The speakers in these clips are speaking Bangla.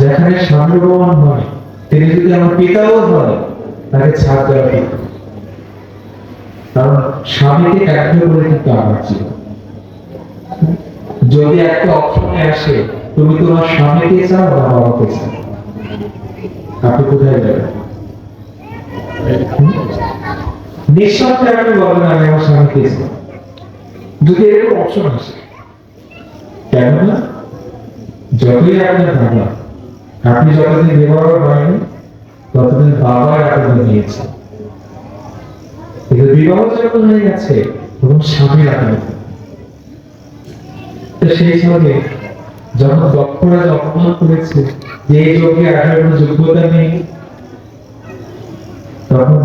যেখানে স্বামী ভগবান হয়, তিনি যদি আমার পিতাও হয়, তাকে ছাড় দেওয়া ঠিক। কারণ স্বামীকে ত্যাগ করে কিন্তু আমার ছিল যদি একটা অপশনে আসে, তুমি তোমার স্বামীকে চাও না বাবাকে চাও? আপনি কোথায় যাবেন? নিঃসন্দেহে আপনি বলেন আমি আমার স্বামীকে চাই। যদি এরকম অপশন আসে, কেননা, যতই আপনার আপনি যতদিন বিবাহ হয়নি ততদিন বাবার আপনাকে নিয়েছে। কিন্তু বিবাহ যখন হয়ে গেছে তখন স্বামীর সেই সঙ্গে যখন দক্ষরাজ অপমান করেছে, যে এই যোগে আসার কোনো যোগ্যতা নেই, তখন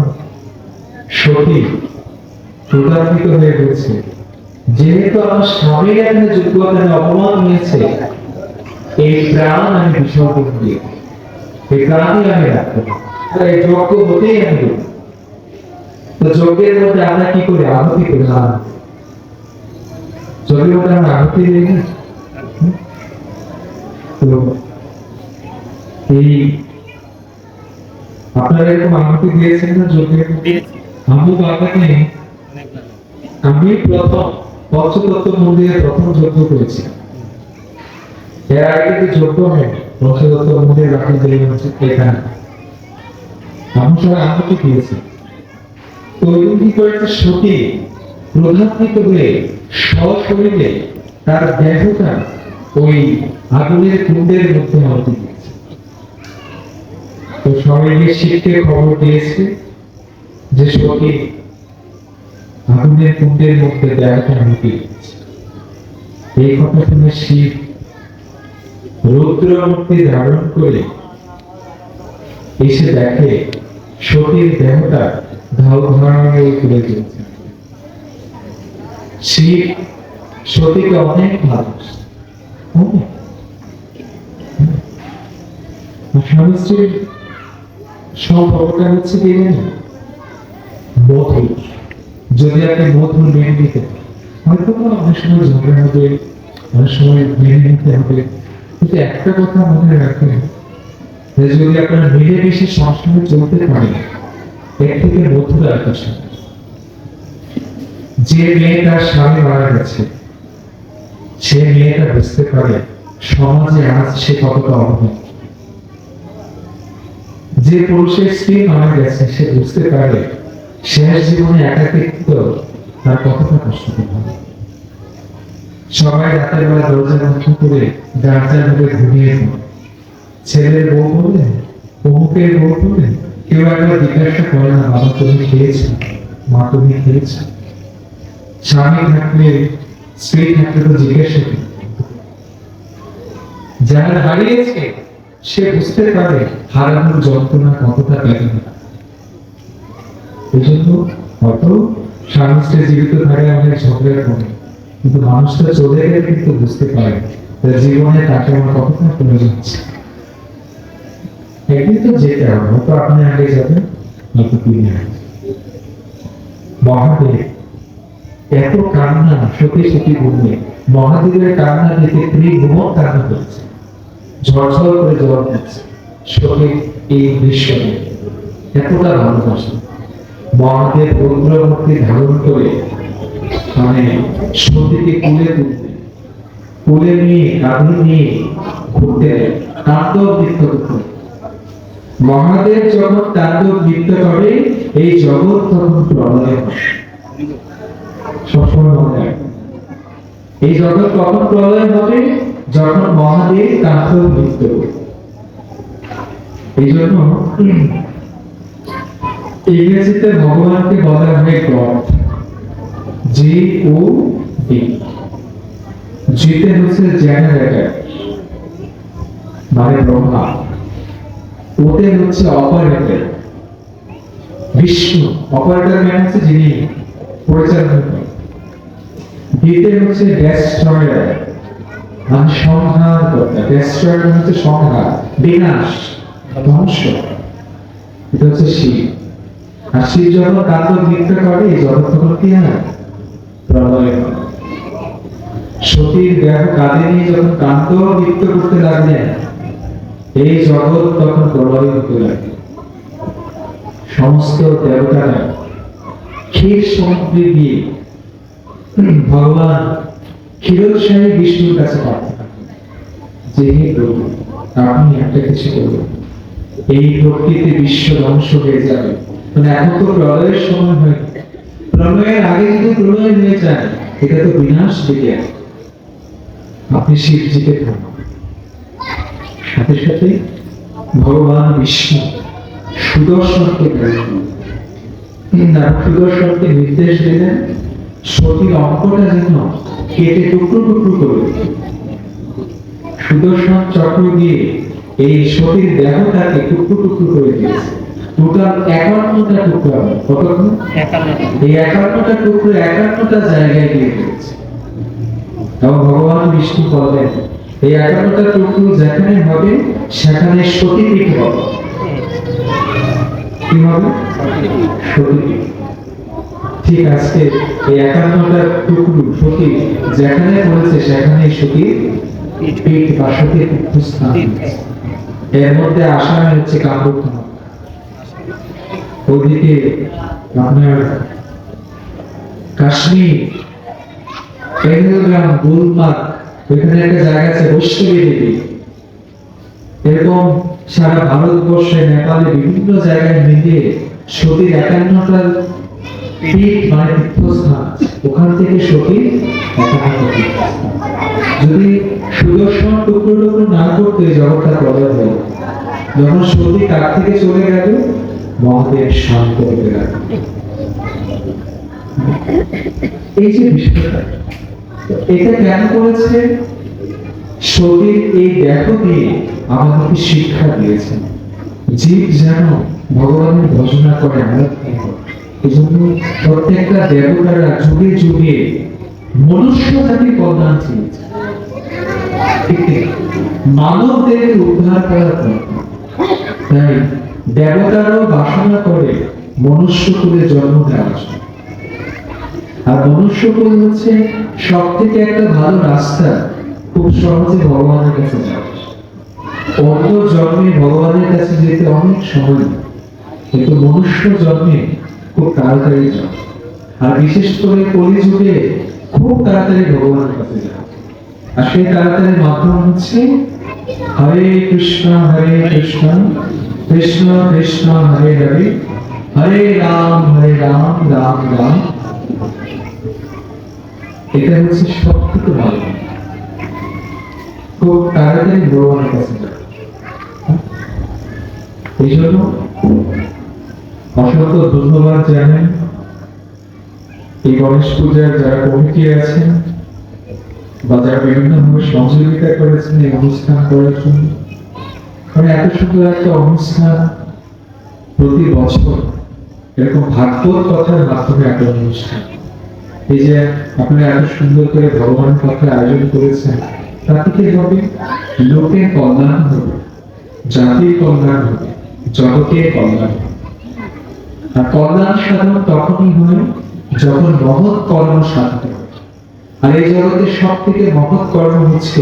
সতী প্রতারিত হয়ে গেছে যেহেতু আমার স্বামীর এখানে যোগ্যতা অপমান হয়েছে এই প্রাণ আমি বিসর্জন দিই। এই প্রাণই আমি আর এই হতেই আমি তো মধ্যে আমরা কি করি? করি না মধ্যে আমরা দিই না? এই আপনারা এরকম আহুতি দিয়েছেন না যজ্ঞের আমি বাবাকে আমি প্রথম, পঞ্চতত্ত্ব মন্দিরে প্রথম যজ্ঞ করেছি। এর আগে কিন্তু যজ্ঞ হয় পঞ্চতত্ত্ব মন্দির রাখতে দেরি হচ্ছে এখানে। আমি সবাই দিয়েছি তো কি করেছে সতী প্রধান্বিত হয়ে সশরীরে তার দেহটা ওই আগুনের কুণ্ডের মধ্যে আহুতি দিয়েছে তো সবাই গিয়ে শিবকে খবর দিয়েছে যে সতী আগুনের কুণ্ডের মধ্যে দেহটা আহুতি এই কথা শুনে শিব রুদ্রমূর্তি ধারণ করে এসে দেখে সতীর দেহটা শিব সতীকে অনেক ভালোবাসে। স্বামী স্ত্রীর হচ্ছে কি মধুর। যদি আপনি মধুর মেনে নিতে হয়তো অনেক সময় ঝগড়া হবে, অনেক সময় মেনে নিতে হবে। কিন্তু একটা কথা মনে রাখবেন, যে যদি আপনারা মিলেমিশে সবসময় চলতে পারেন, এর থেকে মধুর আর যে মেয়ে তার স্বামী মারা গেছে, সে মেয়েটা বুঝতে পারে সমাজে আজ সে কতটা অবহেলা। যে পুরুষের স্ত্রী মারা গেছে, সে বুঝতে পারে শেষ জীবনে একাকিত্ব তার কতটা কষ্ট হবে সবাই রাতের বেলা দরজা বন্ধ করে যার যার ঘুমিয়ে পড়ে। ছেলের বউ বললেন অমুকের বউ বললেন কেউ একবার জিজ্ঞাসা করে না, বাবা তুমি খেয়েছো? মা তুমি খেয়েছো? স্বামী থাকলে, স্ত্রী থাকলে তো জিজ্ঞাসা করে। যারা হারিয়েছে, সে বুঝতে পারে হারানোর যন্ত্রণা কতটা বেদনা। এই জন্য হয়তো স্বামী স্ত্রী জীবিত থাকে অনেক ঝগড়া করে। কিন্তু মানুষটা চলে গেলে কিন্তু বুঝতে পারে তার জীবনে তাকে আমার কতটা প্রয়োজন আছে। একদিন তো যেতে হবে হয়তো আপনি আগে যাবেন নয়তো তিনি মহাদেব, এত কান্না সত্যি সত্যি বললে, মহাদেবের কান্না দেখে ত্রিভুবন কান্না করছে। ঝরঝর করে জল দিচ্ছে। সত্যি এই দৃশ্য এতটা ভালোবাসে। মহাদেব রৌদ্রমূর্তি ধারণ করে মানে কুলে তুলতে কুলে নিয়ে কাঁধে নিয়ে ঘুরতে করতে মহাদেব যখন করে, এই জগৎ তখন প্রলয় হয়। সবসময় মনে এই জগৎ প্রলয় হবে? যখন মহাদেব তাণ্ডব নৃত্য করবে। এই জন্য ইংরেজিতে ভগবানকে বলা হয় গড। জি ও ডি জিতে হচ্ছে জেনারেটর মানে ব্রহ্মা। ওতে হচ্ছে অপারেটর বিষ্ণু। অপারেটর মানে হচ্ছে যিনি পরিচালনা ডিতে হচ্ছে ডেস্ট্রয়ার মানে সংহার করতে। ডেস্ট্রয়ার মানে হচ্ছে সংহার। বিনাশ। ধ্বংস। এটা হচ্ছে শিব। আর শিব যখন কাণ্ড নৃত্য করে, এই জগৎ তখন কি হয়? প্রলয় সতীর দেহ কাঁধে নিয়ে যখন কাণ্ড নৃত্য করতে লাগলেন, এই জগৎ তখন প্রলয় হতে লাগে সমস্ত দেবতারা ক্ষীর সমুদ্রে গিয়ে ভগবান ক্ষীরোৎসাহী বিষ্ণুর কাছে যে হে প্রভু, আপনি একটা কিছু করবেন এই প্রকৃতি বিশ্ব ধ্বংস হয়ে যাবে। মানে এখন তো প্রলয়ের সময় হয় প্রলয়ের আগে যদি প্রলয় হয়ে যায় এটা তো বিনাশ ডেকে আপনি শিবজিকে সাথে সাথে ভগবান বিষ্ণু। সুদর্শনকে সুদর্শনকে নির্দেশ দিলেন, সতীর অঙ্কটা যেন কেটে টুকরো টুকরো করে সুদর্শন চক্র দিয়ে এই সতীর দেহটাকে টুকরো টুকরো করে দিয়েছে। টোটাল একান্নটা টুকরো হবে। কতক্ষণ এই একান্নটা টুকরো একান্নটা জায়গায় দিয়ে দিয়েছে এবং ভগবান বিষ্ণু বললেন এই একান্নটা টুকরো যেখানে হবে সেখানে সতীপীঠ হবে। কি হবে? সতীপীঠ। ঠিক আজকে এই একান্নটা টুকরো সতী যেখানে পড়েছে সেখানে সতীর পীঠ বা সতীর এর মধ্যে আসামে হচ্ছে কামরূপ ওদিকে আপনার কাশ্মীর গুলমার্গ, ওইখানে একটা জায়গা আছে বৈষ্ণবী দেবী। এরকম সারা ভারতবর্ষে, নেপালে বিভিন্ন জায়গায় মিলিয়ে সতীর একান্নটা মানে তীর্থস্থান। ওখান থেকে সতীর যদি সুদর্শন টুকরো টুকরো না করতে জগৎটা প্রলয় হয়ে যখন সতী তার থেকে চলে গেল মহাদেব শান্ত হতে এই যে এটা কেন করেছে? সতীর এই দেহ দিয়ে আমাদেরকে শিক্ষা দিয়েছেন জীব যেন ভগবানের ভজনা করে এই জন্য প্রত্যেকটা দেবতারা যুগে যুগে মনুষ্য জাতির কল্যাণ চেয়েছে। ঠিক ঠিক। মানবদের উদ্ধার করার তাই দেবতারাও বাসনা করে মনুষ্য কুলে জন্ম জন্য। আর মনুষ্য কুল হচ্ছে সব থেকে একটা ভালো রাস্তা খুব সহজে ভগবানের কাছে অন্য জন্মে ভগবানের কাছে যেতে অনেক সময় কিন্তু মনুষ্য জন্মে খুব তাড়াতাড়ি যাও আর বিশেষ করে কলিযুগে খুব তাড়াতাড়ি ভগবানের কাছে যাও আর সেই তাড়াতাড়ির মাধ্যম হচ্ছে হরে কৃষ্ণ হরে কৃষ্ণ। কৃষ্ণ কৃষ্ণ, হরে হরে। হরে রাম হরে রাম রাম রাম। এটা হচ্ছে সব ভালো। খুব তাড়াতাড়ি ভগবানের কাছে এই জন্য অসংখ্য ধন্যবাদ জানেন এই গণেশ পূজার যারা কমিটি আছেন বা যারা বিভিন্নভাবে সহযোগিতা করেছেন এই অনুষ্ঠান করার জন্য মানে এত সুন্দর একটা অনুষ্ঠান প্রতি বছর, এরকম ভাগবত কথার মাধ্যমে একটা অনুষ্ঠান। এই যে আপনারা এত সুন্দর করে ভগবানের কথা আয়োজন করেছেন, তাতে কি হবে? লোকের কল্যাণ হবে, জাতির কল্যাণ হবে, জগতের কল্যাণ হবে। আর কল্যাণ সাধন তখনই হয় যখন মহৎ কর্ম সাধিত আর এই জগতের সব থেকে মহৎ কর্ম হচ্ছে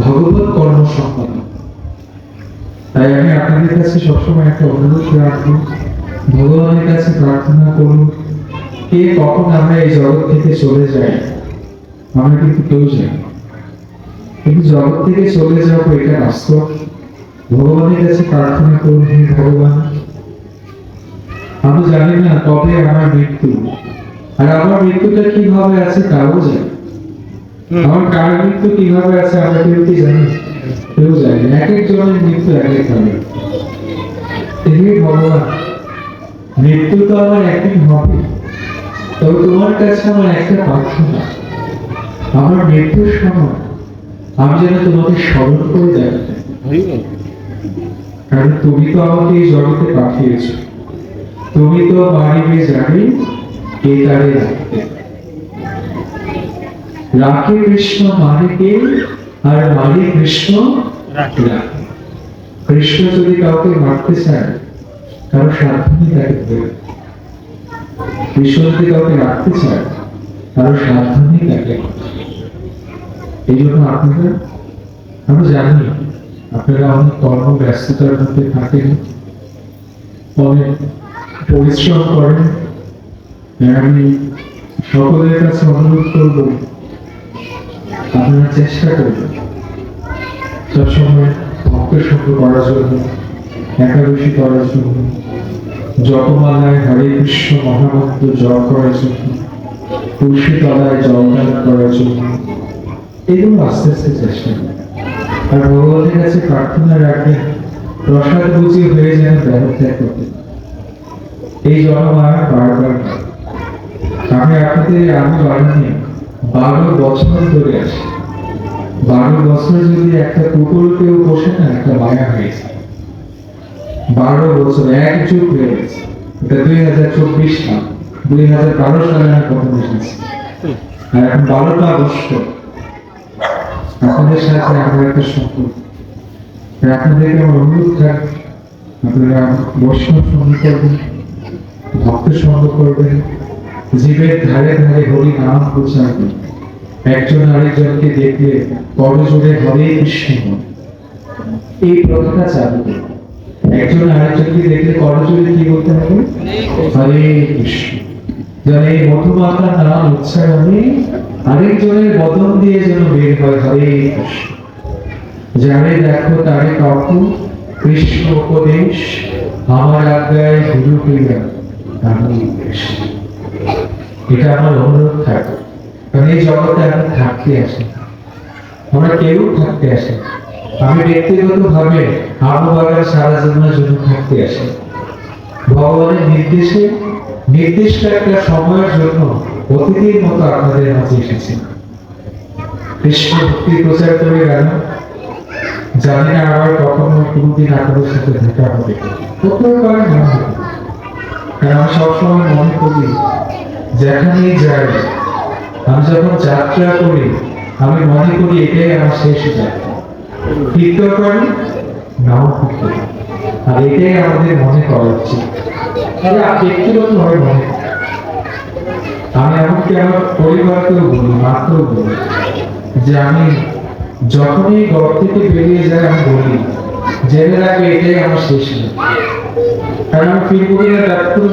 ভগবত কর্ম সম্পাদন তাই আমি আপনাদের কাছে সবসময় একটা অনুরোধ রাখব ভগবানের কাছে প্রার্থনা করুন কে কখন আমরা এই জগৎ থেকে চলে যাই আমরা কিন্তু কেউ না। কিন্তু জগৎ থেকে চলে যাব এটা বাস্তব। ভগবানের কাছে প্রার্থনা করুন হে ভগবান আমি জানি না কবে আমার মৃত্যু আর আমার মৃত্যুটা কীভাবে আছে তাও জানি আমার কার মৃত্যু কীভাবে আছে আমরা কেউ কি জানি জানি না। এক একজনের মৃত্যু এক এক হবে হে ভগবান মৃত্যু তো আমার একদিন হবে তবে তোমার কাছে আমার একটা প্রার্থনা আমার মৃত্যুর সময় আমি যেন তোমাকে স্মরণ করে দেখতে কারণ তুমি তো আমাকে এই জগতে পাঠিয়েছো তুমি তো মারিবে জানি কে তারে রাখতে রাখে কৃষ্ণ মানে কে আর মারে কৃষ্ণ কৃষ্ণ যদি কাউকে মারতে চায় কারও সাবধানে তাকে ধরে কৃষ্ণ যদি কাউকে রাখতে চায় কারও সাবধানে তাকে এই জন্য আপনারা, আমরা জানি, আপনারা অনেক কর্ম ব্যস্ততার মধ্যে থাকেন। অনেক পরিশ্রম করেন। আমি সকলের কাছে অনুরোধ করব আপনারা চেষ্টা করবেন সবসময় ভক্তের সঙ্গ করার জন্য, একাদশী করার জন্য, জপমালায় হরে কৃষ্ণ মহামন্ত্র জপ করার জন্য, তুলসী তলায় জলদান করার জন্য, এগুলো আস্তে আস্তে চেষ্টা করবেন আর ভগবানের কাছে প্রার্থনা রাখবেন, প্রসাদ বুঝি হয়ে যেন ব্যবত্যাগ করতে। এই জন্ম বারবার আমি আপনাদের আমি বাড়ানি বারো বছর ধরে আছি। বারো বছর যদি একটা কুকুরকেও বসে না, একটা মায়া হয়েছে বারো বছর, এক যুগ হয়ে গেছে। এটা দুই হাজার চব্বিশ সাল। দুই হাজার বারো সালে আমি প্রথম এসেছি আর এখন বারোটা বছর আপনাদের সাথে আমার একটা সম্পর্ক। আপনাদেরকে আমার অনুরোধ থাকবে, আপনারা বৈষ্ণব সঙ্গ করবেন, ভক্ত সঙ্গ করবেন জীবের ধারে ধারে হরি নাম প্রচারবেন একজন আরেকজনকে দেখলে করজোড়ে হরে কৃষ্ণ এই প্রথাটা চালু একজন আরেকজনকে দেখলে করজোড়ে কি বলতে হবে? হরে কৃষ্ণ। যেন এই মধুমাতার নাম উচ্চারণে আরেকজনের বদন দিয়ে যেন বের হয় হরে কৃষ্ণ। যারে দেখো তারে কাকু কৃষ্ণ উপদেশ, আমার আজ্ঞায় গুরু ক্রিয়া আমি কৃষ্ণ। এটা আমার অনুরোধ থাকে কারণ এই জগতে আমি থাকতে আসি আমরা কেউ থাকতে আসি আমি ব্যক্তিগত ভাবে আবু বাগার সারা জীবনের জন্য থাকতে আসি ভগবানের নির্দেশে, নির্দিষ্ট একটা সময়ের জন্য অতিথির মতো আপনাদের মাঝে এসেছি। কৃষ্ণ ভক্তি প্রচার করে গেল। জানি না আবার কখনো কোনদিন আপনাদের সাথে দেখা হবে। হতেও পারে না কারণ সবসময় মনে করি যেখানেই যাই, আমি যখন যাত্রা করি, আমি মনে করি এটাই আমার শেষ যাত্রা। নাও আর এটাই আমাদের মনে করা উচিত। মনে আমি এমনকি আমার পরিবারকেও বলি বলি, যে আমি যখনই ঘর থেকে বেরিয়ে যাই, আমি বলি, জেনে রাখবে এটাই আমার শেষ কারণ আমি ফিরবো কিনা ডাক্তার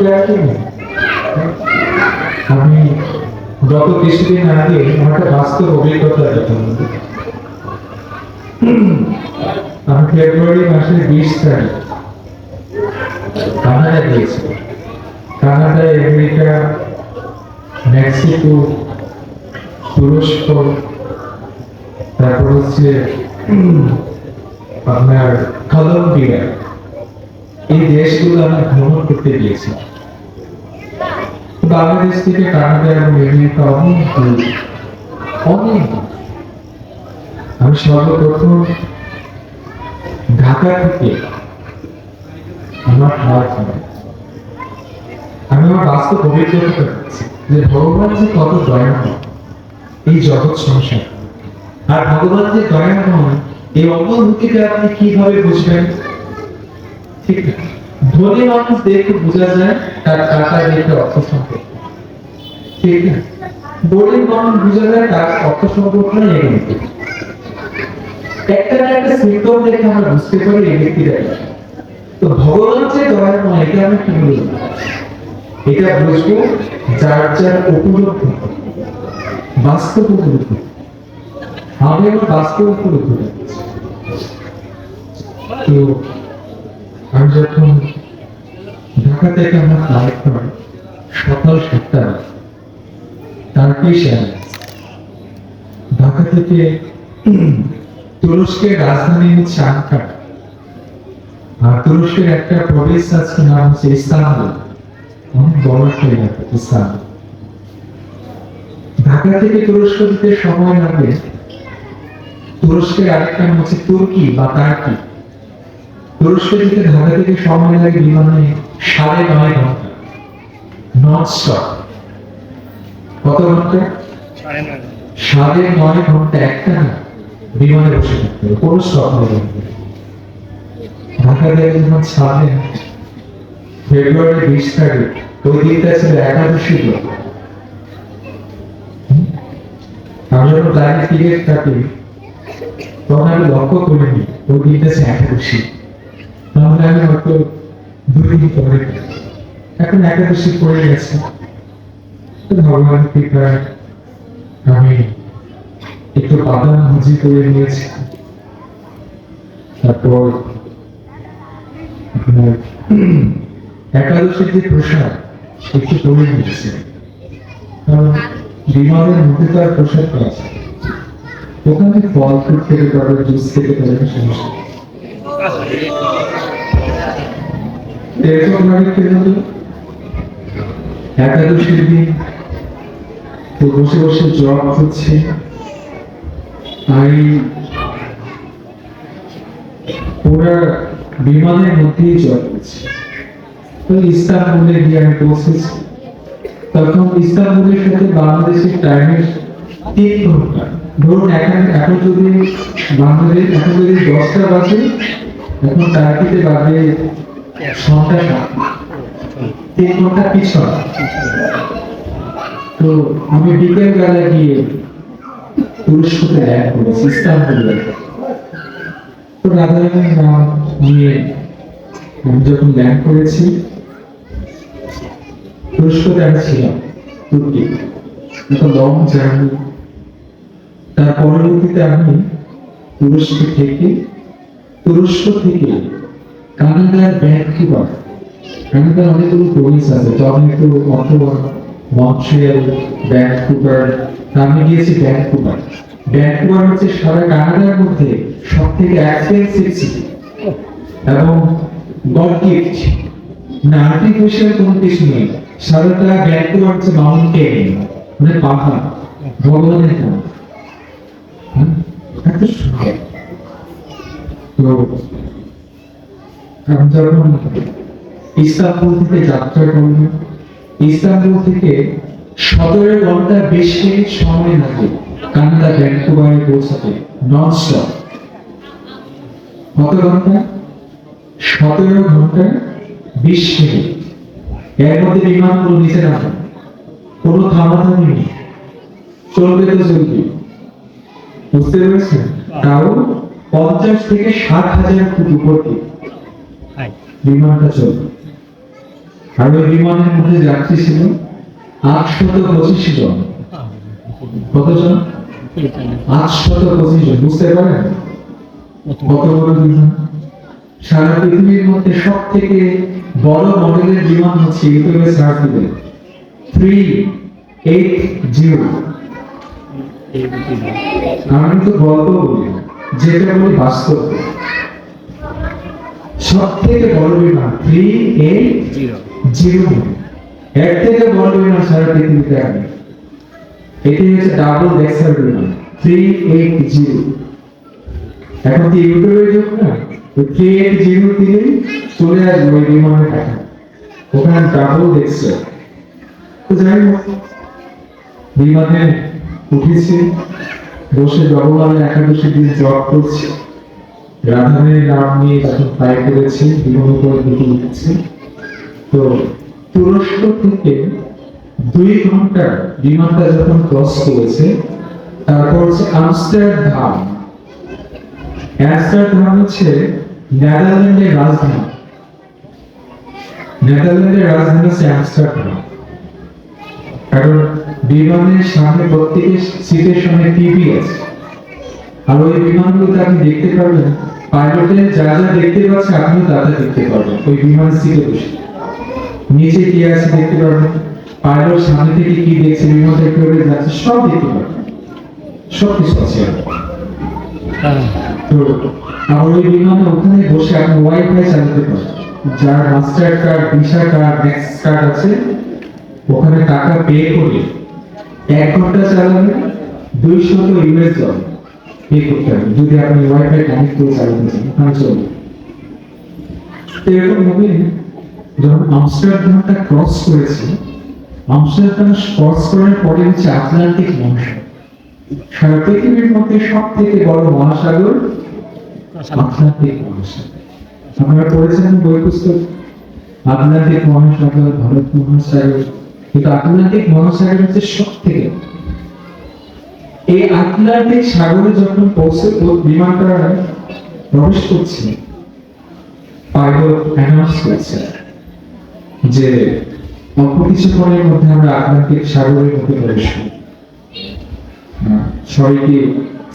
আমি গত কিছুদিন আগে আমার একটা বাস্তব অভিজ্ঞতা দিতে হবে আমি ফেব্রুয়ারি মাসের বিশ তারিখ কানাডা গিয়েছি। কানাডা আমেরিকা, মেক্সিকো, তুরস্ক, তারপর হচ্ছে আপনার কলম্বিয়া। এই দেশগুলো আমি ভ্রমণ করতে গিয়েছি বাংলাদেশ থেকে কানাডা এবং আমেরিকা অনেক অনেক আমি সর্বপ্রথম ঢাকা থেকে আমার ধরে আমি আমার বাস্তব অভিজ্ঞতা করছি যে ভগবান যে কত দয়াময় এই জগৎ সংসার। আর ভগবান যে দয়াময় এই অনুভূতিটা আপনি কীভাবে বুঝবেন? ঠিক না ধনী মানুষ দেখে বোঝা যায় তার টাকা দেখে অর্থ সম্পর্ক ঠিক না গরিব মানুষ বোঝা যায় তার অর্থ সম্পর্ক এগুলোতে একটা একটা দেখে আমরা বুঝতে পারি এই ব্যক্তিটা কি। তো ভগবান যে এটা আমি কি বলব এটা বুঝব যার যার উপলব্ধি। বাস্তব উপলব্ধি। আমি আমার বাস্তব উপলব্ধি। তো আমি যখন ঢাকা থেকে আমার ফ্লাইট হয়, সকাল সাতটা টার্কিশ এয়ারলাইন্স ঢাকা থেকে তুরস্কের রাজধানী হচ্ছে আঙ্কারা। আর তুরস্কের একটা প্রদেশ আছে, নাম হচ্ছে ইস্তানবুল অনেক বড় একটা এলাকা ইস্তানবুল ঢাকা থেকে তুরস্ক যেতে সময় লাগে, তুরস্কের আরেকটা নাম হচ্ছে তুর্কি বা টার্কি তুরস্ক যেতে ঢাকা থেকে লাগে বিমানে সাড়ে নয় ঘণ্টা নন স্টপ কত ঘণ্টা? সাড়ে নয় ঘণ্টা। একটা বিমানে বসে থাকতে হবে কোনো স্টপ নেই ঢাকা থেকে যখন ফেব্রুয়ারি বিশ তারিখ ওই দিনটা ছিল একাদশী। আমি যখন গাড়ি টিকিট কাটি তখন আমি লক্ষ্য করিনি ওই দিনটা একাদশী। তাহলে আমি হয়তো দুই দিন পরে এখন একাদশী পড়ে গেছে। ভগবান কৃপায় আমি একটু বাদাম ভাজি করে নিয়েছি। তারপর আপনার একাদশীর যে প্রসাদ একটু করে নিয়েছি। কারণ বিমানের মধ্যে তো আর প্রসাদ পাওয়া যায় ওখানে ফল ফুট থেকে পাবে জুস থেকে পাবে সমস্যা একাদশীর দিন তো বসে বসে পুরা বিমানের মধ্যেই ইস্তানবুলে গিয়ে আমি পৌঁছেছি তখন ইস্তানবুলের সাথে বাংলাদেশের টাইমের তিন ঘণ্টা। ধরুন, এখন এখন যদি বাংলাদেশ এখন যদি দশটা বাজে, এখন টার্কিতে বাজে তো আমি বিকেল বেলা গিয়ে করেছি ইস্তানবুলে তো রাধারানীর নাম নিয়ে আমি যখন করেছি একটা তার পরবর্তীতে আমি তুরস্ক থেকে তুরস্ক থেকে কানাডার ভ্যানকুভার কানাডার অনেকগুলো প্রভিন্স আছে টরন্টো অটোয়া মন্ট্রিয়াল ভ্যানকুভার আমি গিয়েছি ভ্যানকুভার ভ্যানকুভার হচ্ছে সারা কানাডার মধ্যে সব থেকে এক্সপেন্সিভ সিটি এবং গড গিফট মানে আর্টিফিশিয়াল কোনো কিছু নেই। সারাটা ভ্যানকুভার হচ্ছে মাউন্টেন মানে পাহাড়। ভগবানের নাম। সুন্দর। তো যখন ইস্তানবুল থেকে যাত্রা করলাম। ইস্তানবুল থেকে সতেরো ঘণ্টা বিশ সময় লাগে কানাডা ভ্যানকুভারে পৌঁছাতে। নন স্টপ কত ঘণ্টা? সতেরো ঘণ্টা বিশ মিনিট। এর মধ্যে বিমানগুলো নিচে নামে। কোনো থামাথামি নেই। চলবে তো চলবে বুঝতে পেরেছেন? তাও পঞ্চাশ থেকে ষাট হাজার ফুট উপর বিমানটা চলবে আর ওই বিমানের মধ্যে যাত্রী ছিল, আটশত পঁচিশ জন। কতজন? আটশত পঁচিশ জন, বুঝতে পারেন? কত বড় বিমান? সারা পৃথিবীর মধ্যে সব থেকে বড় মডেলের বিমান হচ্ছে সার্চ দিবেন থ্রি এইট জিরো। আমি তো গল্প বলি, যেটা বলি বাস্তব। সব থেকে বড় বিমান থ্রি এইট জিরো এর থেকে বড় বিমান সারা পৃথিবীতে এটি হচ্ছে ডাবল ডেক্সার বিমান থ্রি এইট জিরো এখন কি ইউটিউবে যুগ না? থ্রি এইট জিরো চলে আসবে ওই বিমানের টাকা। ওখানে ডাবল ডেক্সার তো যাই হোক বিমানে উঠেছি বসে জগমানের একাদশী দিন জব করছি। রাধানের নাম নিয়ে যখন ট্রাই উপরে দিকে তো তুরস্ক থেকে দুই বিমানটা যখন ক্রস করেছে, তারপর হচ্ছে আমস্টারডাম। আমস্টারডাম হচ্ছে নেদারল্যান্ডের রাজধানী। নেদারল্যান্ডের রাজধানী হচ্ছে আমস্টারডাম। কারণ বিমানের সামনে প্রত্যেকের সিটের সামনে টিভি আছে। আর ওই বিমানগুলোতে আপনি দেখতে পারবেন, পাইলটের যা যা দেখতে পাচ্ছে আপনিও তা তা দেখতে পারবেন। ওই বিমান সিটে বসে। নিচে কি আছে দেখতে পারবেন? পাইলট সামনে থেকে কি দেখছে বিমানটা কীভাবে যাচ্ছে, সব দেখতে পারবেন। সব কিছু আছে আর ওই বিমানে ওখানে বসে আপনি ওয়াইফাই চালাতে পারবেন। যার Mastercard, Visa card, next card আছে, ওখানে টাকা পে করে এক ঘণ্টা চালাবে দুইশত ইউএস ডলার। পে করতে হবে। যদি আপনি ওয়াইফাই কানেক্ট করে চালাতে চান চলবে। এরকম ভাবে যখন আমস্টারডামটা ক্রস আমস্টারডাম ক্রস করার পরে হচ্ছে আটলান্টিক মহাসাগর। পৃথিবীর মধ্যে সব থেকে বড় মহাসাগর আটলান্টিক মহাসাগর। আপনারা পড়েছেন বই পুস্তক আটলান্টিক মহাসাগর, ভারত মহাসাগর। কিন্তু আটলান্টিক মহাসাগর হচ্ছে সব থেকে এই আটলান্টিক সাগরে যখন পৌঁছে বিমানটা প্রবেশ করছি পাইলট অ্যানাউন্স করেছে যে অল্প কিছুক্ষণের মধ্যে আমরা আটলান্টিক সাগরের মধ্যে প্রবেশ করব। আহ, সবাইকে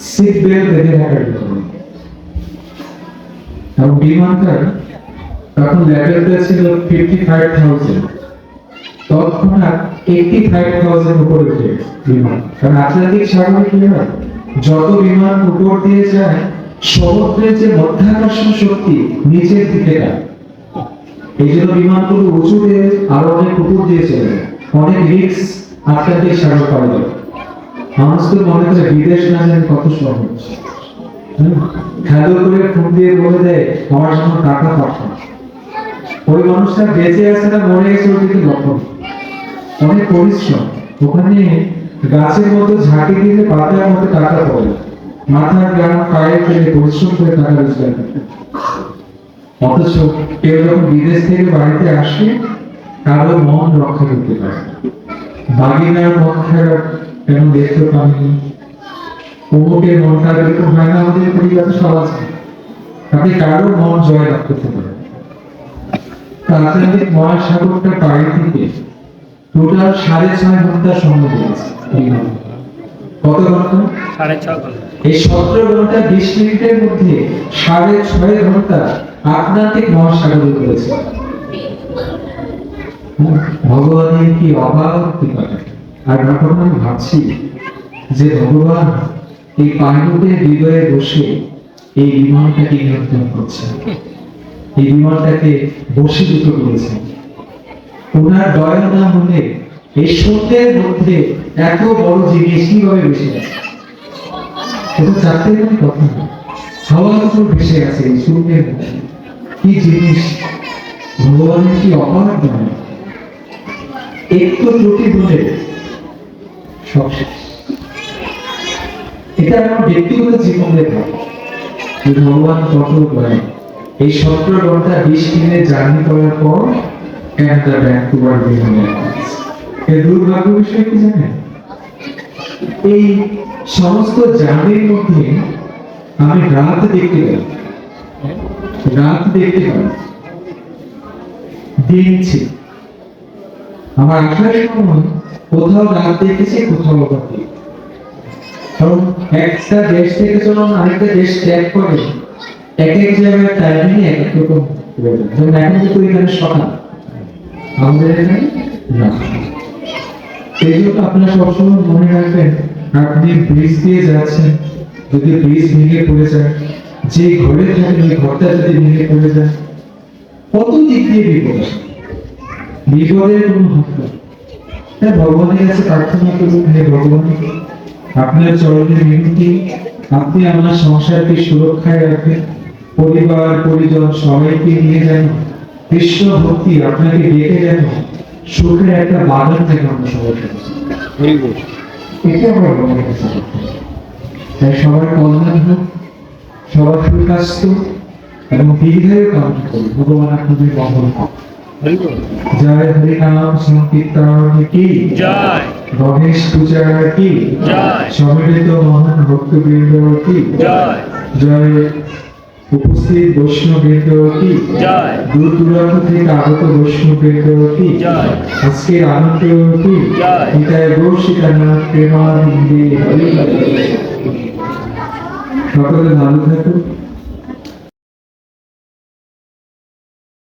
সিট বেল্ট বেঁধে এবং তখন ছিল ফিফটি ফাইভ থাউজেন্ড তৎক্ষণাৎ এইটি ফাইভ থাউজেন্ড উপরে উঠে বিমান। কারণ আটলান্টিক সাগরে কি হয়? যত বিমান উপর দিয়ে যায়, সমুদ্রের যে মধ্যাকর্ষণ শক্তি নিচের দিকে যায়। এই জন্য বিমানগুলো উঁচুতে আরও অনেক দিয়ে অনেক রিক্স আটলান্টিক সাগর পাওয়া যায়। মানুষ তো মনে করে বিদেশ না জানি কত সহজ। খেলো করে ফোন দিয়ে বলে দেয়, আমার জন্য টাকা ওই মানুষটা বেঁচে আছে না মরে গেছে ওর দিকে লক্ষ্য নেই। অনেক পরিশ্রম। ওখানে গাছের মতো ঝাঁকি দিলে পাতার মতো টাকা পড়ে। মাথার গ্রাম পায়ে ফেলে পরিশ্রম করে টাকা রোজগার অথচ কেউ যখন বিদেশ থেকে বাড়িতে আসে, কারও মন রক্ষা করতে পারে বাগিনার মন কেন দেখতে পারেনি অমুকের মন খারাপ হয় না আমাদের পরিবারে আছে আপনি কারও মন জয় করতে পারেন আটলান্টিক মহাসাগরটা পাড়ি থেকে টোটাল সাড়ে ছয় ঘণ্টা সময় বিমানে। কত ঘণ্টা? সাড়ে ছ ঘণ্টা। এই সতেরো ঘণ্টা বিশ মিনিটের মধ্যে সাড়ে ছয় ঘণ্টা আটলান্টিক মহাসাগরে করেছে ভগবানের কি অভাব কৃপা আর যখন আমি ভাবছি যে ভগবান এই পাইলটের হৃদয়ে বসে এই বিমানটাকে নিয়ন্ত্রণ করছেন। এই বিমানটাকে বশীভূত করেছেন। ওনার দয়া না হলে এই সত্যের মধ্যে এত বড় জিনিস কীভাবে বেশি আছে এটা চারটে কথা ভেসে আছে এই মধ্যে। কি জিনিস? ভগবানের কি নয়? একটু ত্রুটি সব শেষ। এটা আমার ব্যক্তিগত জীবনের ভগবান কত করে এই সতেরো ঘণ্টা বিশ মিনিট জার্নি করার পর ক্যানাডা ভ্যাঙ্কুভার বিমানে এর দুর্ভাগ্য বিষয় কি জানেন? এই সমস্ত জার্নির মধ্যে আমি রাত দেখতে পাই। রাত দেখতে পাই। দিন আমার আসার সময় কোথাও রাত দেখেছি, কোথাও আবার কারণ একটা দেশ থেকে যখন আরেকটা দেশ ত্যাগ করে এক এক জায়গায় টাইমিং এক এক রকম। যেমন এখন কিন্তু এখানে সকাল। আমাদের জন্য আপনারা সবসময় মনে রাখবেন, আপনি ব্রিজ দিয়ে যাচ্ছেন, যদি ব্রিজ ভেঙে পড়ে যায়, যে ঘরে থাকেন ওই ঘরটা যদি ভেঙে পড়ে যায়, কত দিক দিয়ে বিপদ? বিপদের কোনো হাত তাই ভগবানের কাছে প্রার্থনা করুন, হে ভগবান, আপনার চরণের মিনতি আপনি আমার সংসারকে সুরক্ষায় রাখবেন, পরিবার, পরিজন, সবাইকে নিয়ে যেন। কৃষ্ণ ভক্তি আপনাকে ডেকে যেন সুখের একটা বাগান থাকে আমরা সবাই ভেরি এটা আমরা কাছে তাই সবার কল্যাণ হোক সবার সুস্বাস্থ্য এবং দীর্ঘায়ু কামনা করি। ভগবান আপনাদের মঙ্গল হোক জয় হরি নাম সংকীর্তন কি? জয়। গণেশ পূজার কি? জয়। সম্মিলিত মহান ভক্তবৃন্দ কি? জয়। জয়। উপস্থিত বৈষ্ণববৃন্দ কি জয়। দূর দূরান্ত থেকে আগত বৈষ্ণববৃন্দ কি জয়। আজকের আনন্দ কি জয়। এটাই গৌশিকানাথ প্রেমানন্দে। হরি সকলে ভালো থাকুন।